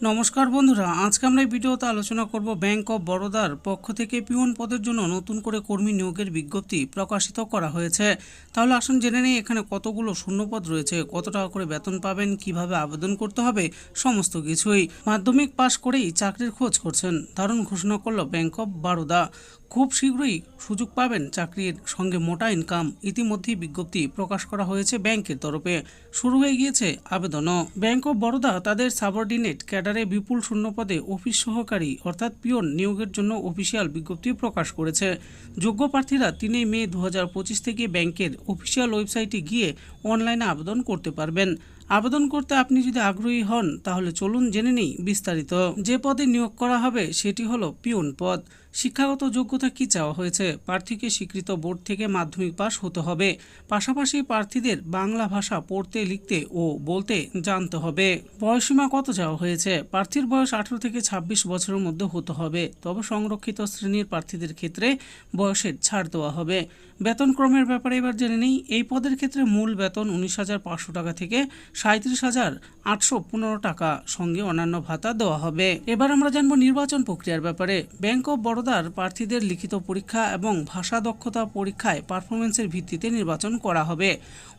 নমস্কার বন্ধুরা, আজকে আমরা এই ভিডিওতে আলোচনা করব ব্যাংক অফ বরোদার পক্ষ থেকে পিওন পদের জন্য নতুন করে কর্মী নিয়োগের বিজ্ঞপ্তি প্রকাশিত করা হয়েছে। তাহলে আসুন জেনে নেই এখানে কতগুলো শূন্যপদ রয়েছে, কত টাকা করে বেতন পাবেন, কীভাবে আবেদন করতে হবে, সমস্ত কিছুই। মাধ্যমিক পাশ করেই চাকরির খোঁজ করছেন। দারুণ ঘোষণা করল ব্যাংক অফ বরোদা খুব শীঘ্রই সুযোগ পাবেন চাকরির সঙ্গে মোটা ইনকাম ইতিমধ্যেই বিজ্ঞপ্তি প্রকাশ করা হয়েছে ব্যাংকের তরফে। শুরু হয়ে গিয়েছে আবেদনও। ব্যাংক অফ বরোদা তাদের সাবঅর্ডিনেট ক্যাডারে বিপুল শূন্যপদে অফিস সহকারী অর্থাৎ পিয়ন নিয়োগের জন্য অফিসিয়াল বিজ্ঞপ্তি প্রকাশ করেছে। যোগ্য প্রার্থীরা তিনই মে দু হাজার পঁচিশ থেকে ব্যাংকের অফিসিয়াল ওয়েবসাইটে গিয়ে অনলাইনে আবেদন করতে পারবেন। আবেদন করতে আপনি যদি আগ্রহী হন, তাহলে চলুন জেনে নিই বিস্তারিত। যে পদে নিয়োগ করা হবে, সেটি হলো পিয়ন পদ। শিক্ষাগত যোগ্যতা কি চাওয়া হয়েছে? প্রার্থীকে স্বীকৃত বোর্ড থেকে মাধ্যমিক পাশ হতে হবে। পাশাপাশি প্রার্থীদের বাংলা ভাষা পড়তে, লিখতে ও বলতে জানতে হবে। বয়সীমা কত চাওয়া হয়েছে? প্রার্থীর বয়স আঠারো থেকে ছাব্বিশ বছরের মধ্যে হতে হবে। তবে সংরক্ষিত শ্রেণির প্রার্থীদের ক্ষেত্রে বয়সের ছাড় দেওয়া হবে। বেতন ক্রমের ব্যাপারে এবার জেনে নিই। এই পদের ক্ষেত্রে মূল বেতন উনিশ হাজার পাঁচশো টাকা থেকে সাঁত্রিশ হাজার আটশো পনেরো টাকা সঙ্গে অন্যান্য ভাতা দেওয়া হবে। এবার আমরা জানব নির্বাচন প্রক্রিয়ার ব্যাপারে। ব্যাংক অব অফ বরোদার প্রার্থীদের লিখিত পরীক্ষা এবং ভাষা দক্ষতা পরীক্ষায় পারফরমেন্সের ভিত্তিতে নির্বাচন করা হবে।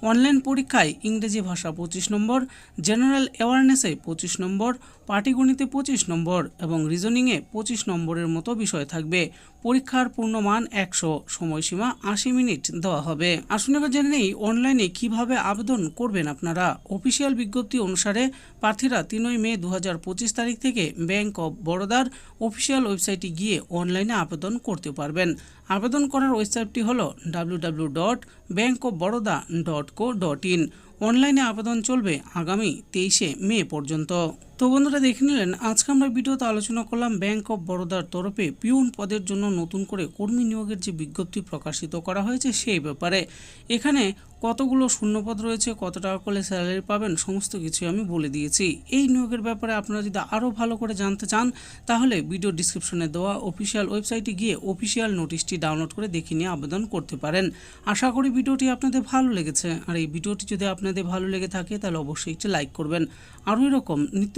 অনলাইন পরীক্ষায় ইংরেজি ভাষা পঁচিশ নম্বর, জেনারেল অ্যাওয়ারনেসে পঁচিশ নম্বর, পাটিগণিতে পঁচিশ নম্বর এবং রিজনিংয়ে পঁচিশ নম্বরের মতো বিষয় থাকবে। পরীক্ষার পূর্ণমান একশো, সময়সীমা আশি মিনিট দেওয়া হবে। আসুন এবার জেনে নেই অনলাইনে কীভাবে আবেদন করবেন আপনারা। অফিসিয়াল বিজ্ঞপ্তি অনুসারে প্রার্থীরা তিনই মে দু হাজার পঁচিশ তারিখ থেকে ব্যাংক অব বরোদার অফিসিয়াল ওয়েবসাইটে গিয়ে অনলাইনে আবেদন করতে পারবেন। আবেদন করার ওয়েবসাইটটি হল W dot bank of Baroda dot co dot in অনলাইনে আবেদন চলবে আগামী তেইশে মে পর্যন্ত। তো বন্ধুরা দেখে নিলেন, আজকে আমরা ভিডিওতে আলোচনা করলাম ব্যাংক অফ বরোদার তরফে পিউন পদের জন্য নতুন করে কর্মী নিয়োগের যে বিজ্ঞপ্তি প্রকাশিত করা হয়েছে সেই ব্যাপারে। এখানে কতগুলো শূন্যপদ রয়েছে, কত টাকা করে স্যালারি পাবেন, সমস্ত কিছু আমি বলে দিয়েছি। এই নিয়োগের ব্যাপারে আপনারা যদি আরও ভালো করে জানতে চান, তাহলে ভিডিও ডিসক্রিপশনে দেওয়া অফিসিয়াল ওয়েবসাইটে গিয়ে অফিসিয়াল নোটিশটি ডাউনলোড করে দেখে নিয়ে আবেদন করতে পারেন। আশা করি ভিডিওটি আপনাদের ভালো লেগেছে। আর এই ভিডিওটি যদি আপনাদের ভালো লেগে থাকে, তাহলে অবশ্যই একটি লাইক করবেন। আরও এরকম নিত্য